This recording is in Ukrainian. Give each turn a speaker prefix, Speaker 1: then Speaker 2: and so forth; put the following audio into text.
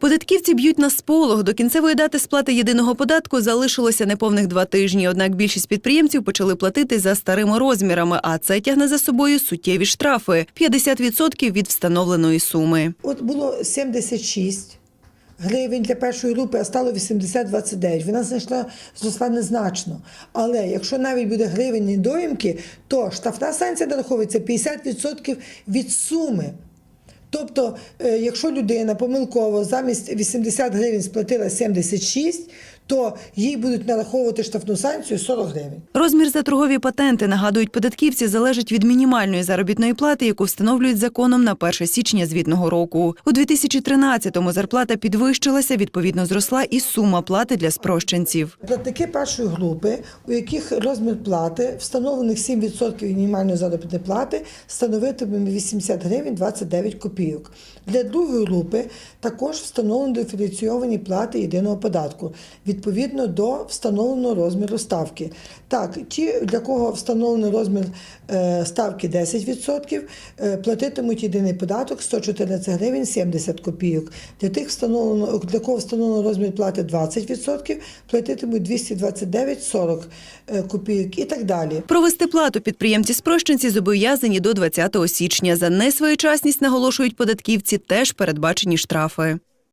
Speaker 1: Податківці б'ють на сполох. До кінцевої дати сплати єдиного податку залишилося неповних два тижні. Однак більшість підприємців почали платити за старими розмірами, а це тягне за собою суттєві штрафи 50% від встановленої суми.
Speaker 2: От було 76 гривень для першої групи, а стало 80-29. Вона знайшла зросла незначно. Але якщо навіть буде гривень недоїмки, то штрафна санкція нараховується 50% від суми. Тобто, е, якщо людина помилково замість 80 гривень сплатила 76, то їй будуть нараховувати штрафну санкцію 40 гривень.
Speaker 1: Розмір за торгові патенти, нагадують податківці, залежить від мінімальної заробітної плати, яку встановлюють законом на 1 січня звітного року. У 2013-му зарплата підвищилася, відповідно зросла і сума плати для спрощенців.
Speaker 2: Платники першої групи, у яких розмір плати, встановлених 7% мінімальної заробітної плати, становитиме 80 гривень 29 копійок. Для другої групи також встановлені диференційовані плати єдиного податку відповідно до встановленого розміру ставки. Так, ті, для кого встановлений розмір е, ставки 10%, е, платитимуть єдиний податок 114 гривень 70 копійок. Для тих встановлено, для кого встановлено розмір плати 20%, платитимуть 229,40 е, копійок і так далі.
Speaker 1: Провести плату підприємці-спрощенці зобов'язані до 20 січня. За несвоєчасність, наголошують податківці, теж передбачені штрафи.